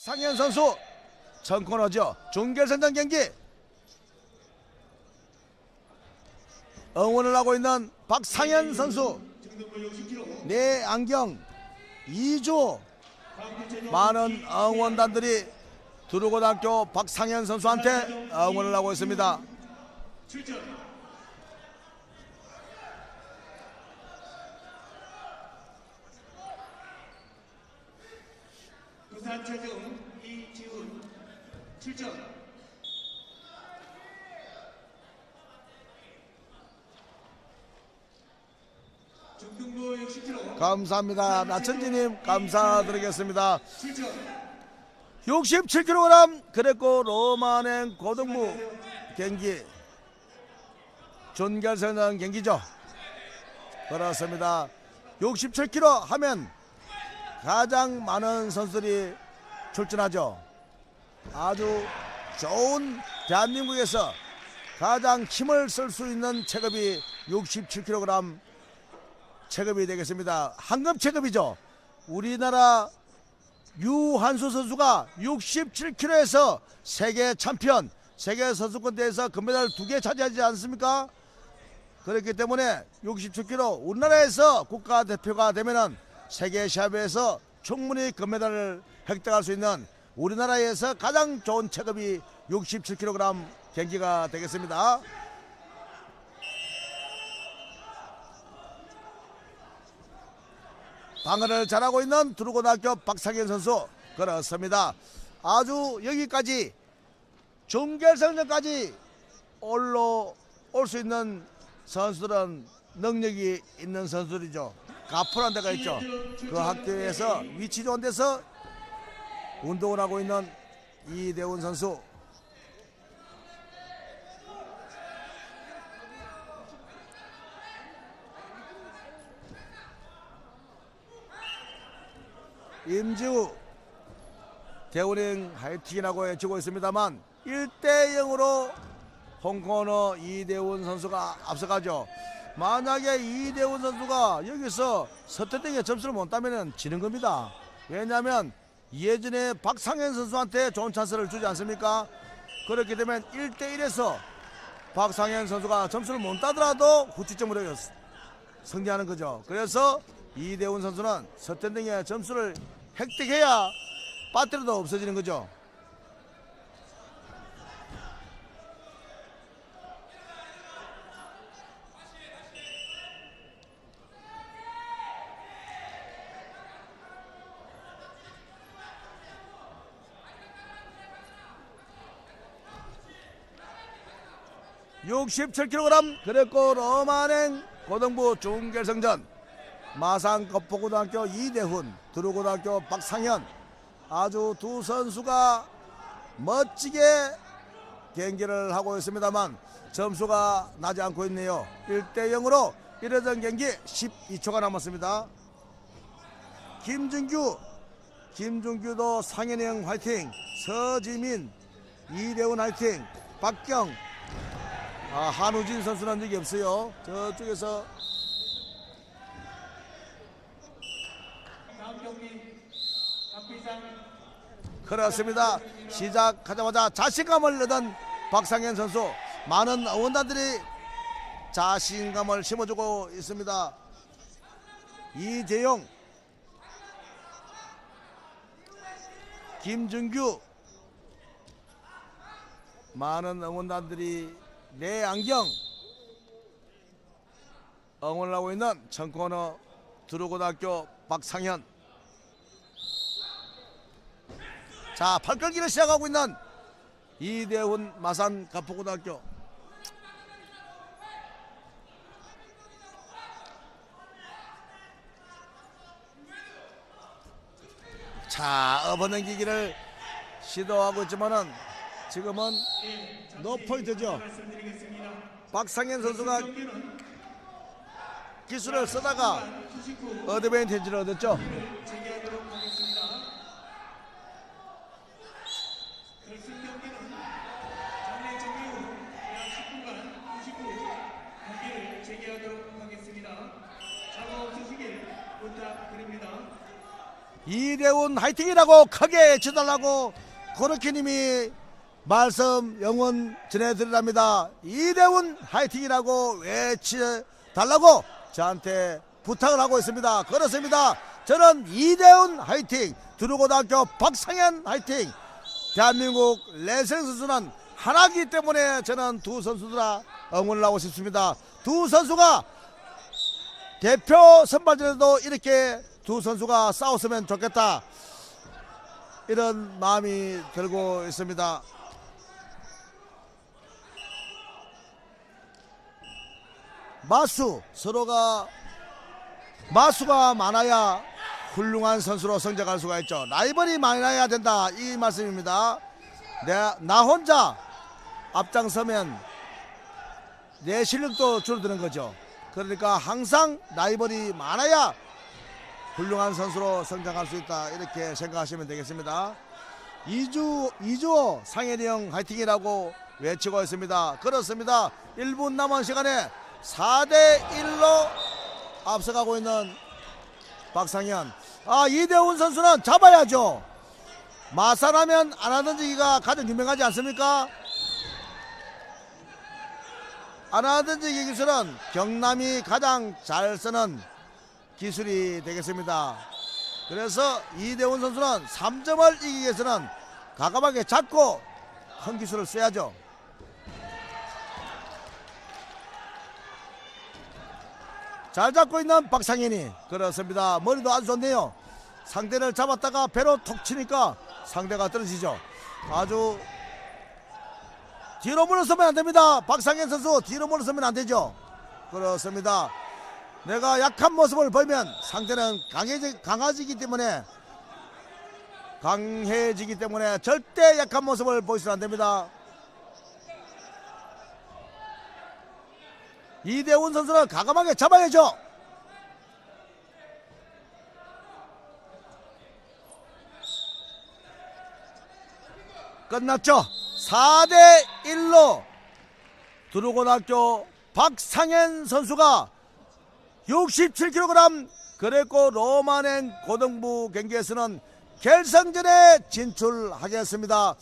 상현 선수 전코너죠. 중결선전 경기. 응원을 하고 있는 박상현 선수. 내 안경. 2조 많은 응원단들이 두루고등학교 박상현 선수한테 응원을 하고 있습니다. 부산 최정 이지훈 출전 중등부 60kg 감사합니다. 나천지님 감사드리겠습니다. 출전 67kg 그랬고 로마행 고등부 경기 준결승전 경기죠. 그렇습니다. 67kg 하면 가장 많은 선수들이 출전하죠. 아주 좋은 대한민국에서 가장 힘을 쓸 수 있는 체급이 67kg 체급이 되겠습니다. 한급 체급이죠. 우리나라 유한수 선수가 67kg에서 세계 챔피언, 세계 선수권 대회에서 금메달 두 개 차지하지 않습니까? 그렇기 때문에 67kg 우리나라에서 국가대표가 되면은 세계 시합에서 충분히 금메달을 획득할 수 있는 우리나라에서 가장 좋은 체급이 67kg 경기가 되겠습니다. 방어를 잘하고 있는 두루고등학교 박상현 선수 그렇습니다. 아주 여기까지 중결승전까지 올로 올수 있는 선수들은 능력이 있는 선수들이죠. 가프란 데가 있죠. 그 학교에서 위치 좋은 데서 운동을 하고 있는 이대훈 선수. 임지우 대운행 화이팅이라고 외치고 있습니다만 1대 0으로 홍코너 이대훈 선수가 앞서가죠. 만약에 이대훈 선수가 여기서 서태땡에 점수를 못 따면 지는 겁니다. 왜냐하면 예전에 박상현 선수한테 좋은 찬스를 주지 않습니까? 그렇기 때문에 1대 1에서 박상현 선수가 점수를 못 따더라도 후치점으로 승리하는 거죠. 그래서 이대훈 선수는 서텐딩의 점수를 획득해야 배터리도 없어지는 거죠. (67kg) 그랬고 로마행 고등부 중결승전. 마산 거포고등학교 이대훈, 두루고등학교 박상현. 아주 두 선수가 멋지게 경기를 하고 있습니다만 점수가 나지 않고 있네요. 1대 0으로 1회전 경기 12초가 남았습니다. 김준규, 김준규도 상현형 화이팅, 서지민, 이대훈 화이팅, 박경, 아, 한우진 선수는 적이 없어요. 저쪽에서 그렇습니다. 시작하자마자 자신감을 얻은 박상현 선수 많은 응원단들이 자신감을 심어주고 있습니다. 이재용, 김준규 많은 응원단들이 내 안경 응원을 하고 있는 청코너 두루고등학교 박상현 자, 팔걸기를 시작하고 있는 이대훈 마산 가포고등학교. 자, 업어넘기기를 시도하고 있지만은 지금은 노 포인트죠. 말씀드리겠습니다. 박상현 선수가 기술을 쓰다가 99 어드밴티지를 얻었죠. 재개하도록 하겠습니다. 결승 경기는 장례 정리 후약 10분간 99 경기를 재개하도록 하겠습니다. 사고 없으시길 부탁드립니다. 이대훈 화이팅이라고 크게 외쳐달라고 코르키님이 말씀 영원 전해드리랍니다. 이대훈 화이팅이라고 외쳐달라고 저한테 부탁을 하고 있습니다. 그렇습니다. 저는 이대훈 화이팅, 두루고등학교 박상현 화이팅, 대한민국 레슬링 선수는 하나이기 때문에 저는 두 선수들아 응원을 하고 싶습니다. 두 선수가 대표 선발전에도 이렇게 두 선수가 싸웠으면 좋겠다. 이런 마음이 들고 있습니다. 마수 서로가 마수가 많아야 훌륭한 선수로 성장할 수가 있죠. 라이벌이 많아야 된다 이 말씀입니다. 내 나 혼자 앞장서면 내 실력도 줄어드는 거죠. 그러니까 항상 라이벌이 많아야 훌륭한 선수로 성장할 수 있다 이렇게 생각하시면 되겠습니다. 이주 이주호 상현이 형 화이팅이라고 외치고 있습니다. 그렇습니다. 1분 남은 시간에 4대 1로 앞서가고 있는 박상현. 아 이대훈 선수는 잡아야죠. 마산하면 안 하던 지기가 가장 유명하지 않습니까? 안 하던 지기 기술은 경남이 가장 잘 쓰는 기술이 되겠습니다. 그래서 이대훈 선수는 3점을 이기기 위해서는 가감하게 잡고 큰 기술을 써야죠. 잘 잡고 있는 박상현이 그렇습니다. 머리도 아주 좋네요. 상대를 잡았다가 배로 톡 치니까 상대가 떨어지죠. 아주 뒤로 물러서면 안 됩니다. 박상현 선수 뒤로 물러서면 안 되죠. 그렇습니다. 내가 약한 모습을 보이면 상대는 강해지, 강해지기 때문에 강해지기 때문에 절대 약한 모습을 보이시면 안 됩니다. 이대훈 선수는 가감하게 잡아야죠. 끝났죠. 4대 1로 두루고등학교 박상현 선수가 67kg 그레코 로마넨 고등부 경기에서는 결승전에 진출하겠습니다.